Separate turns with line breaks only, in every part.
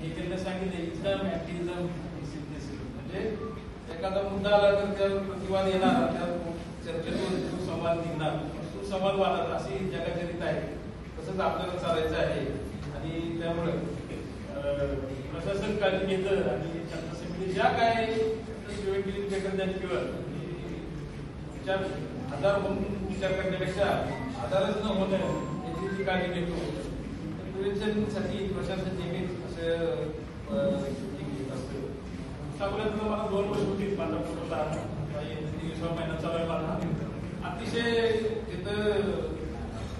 हे त्यांनी
सांगितले इस्लाम म्हणजे एखादा मुद्दा आला तर त्यावर प्रतिवाद येणार त्यावर चर्चेतून सुसंवाद निघणार. सुसंवाद वाढणार अशी जगाची रीत आहे. तसंच आपल्याला चालायचं आहे. आणि त्यामुळे प्रशासन काही घेतं आणि शांत समिती ज्या काय विचार आधार म्हणून विचार करण्यापेक्षा आधारच न होणं याची काळजी घेतो प्रशासन जे साकोल्यातलं मला दोन वर्ष होती माझा फोटोला महिना चालू अतिशय तिथं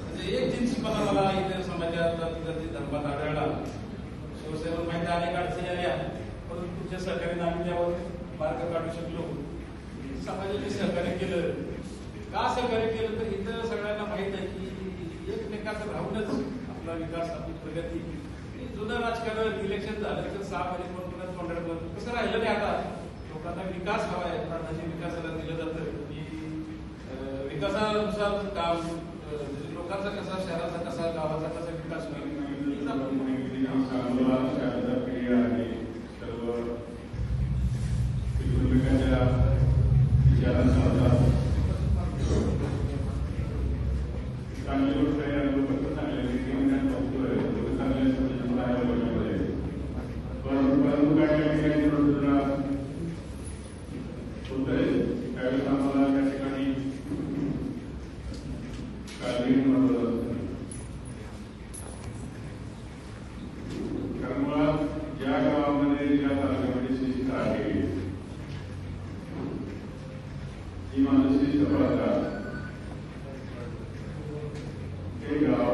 म्हणजे एक जिन्सीपणा मला इथं समाजात तिथं आढळला शिवसेनेवर माहिती अनेक अडचणी आल्या पण तुमच्या सहकार्याने आम्ही त्यावर मार्ग काढू शकलो समाजाने सहकार्य केलं का सहकार्य केलं तर इथं सगळ्यांना माहीत आहे की एकमेकाचं राहूनच आपला विकास आपली प्रगती जुना राजकारण इलेक्शन झालं तर सहा महिने कोण कोणाच कॉन्ट्रॅक्ट करतो कसं राहिलं नाही आता? लोकांना विकास हवा आहे प्रांताच्या विकासाला दिलं जातं. की विकासानुसार गाव म्हणजे लोकांचा कसा शहराचा कसा गावाचा कसा विकास होईल?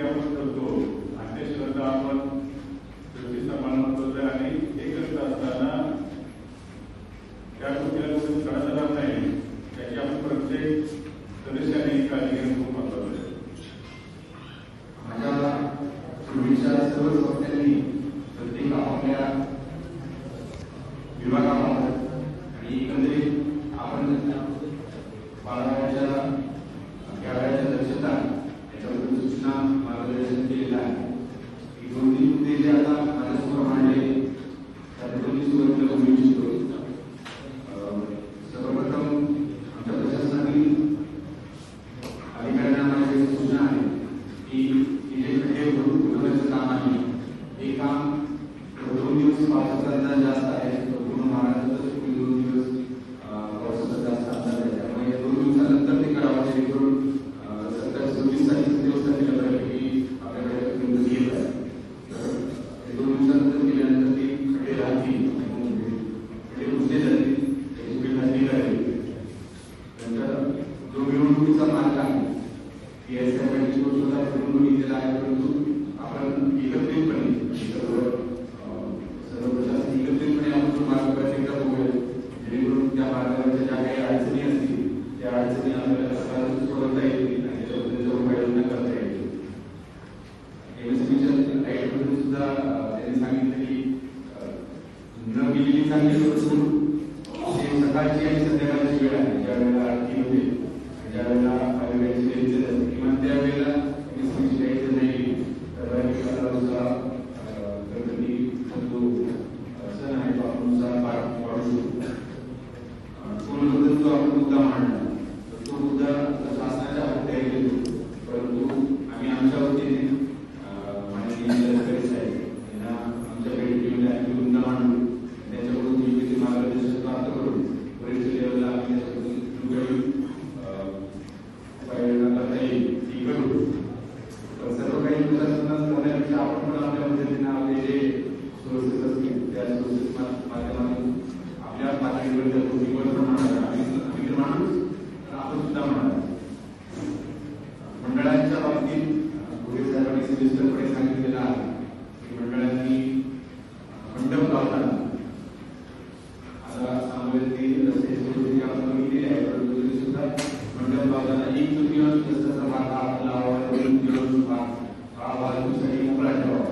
digamos, दोन्ही मुद्दे जे आता माझ्यासमोर मांडले त्या दोन्ही सुरुवातीला बोलू इच्छितो सर्वप्रथम आमच्या आहे की हे खड्डे आहे हे काम दोन दिवस पावसाचा जास्त आहे. God to be आपल्या पातळीवर त्या आम्ही माणूस आपण सुद्धा म्हणणार मंडळांच्या बाबतीत पुढे सांगितलेलं आहे की मंडळांनी ते रस्ते सुद्धा एक तृतीयांश रस्त्याचा भाग आपला आवडतो दोन तृतीयांश भाग हा भाग दुसरी मोकळा ठेवा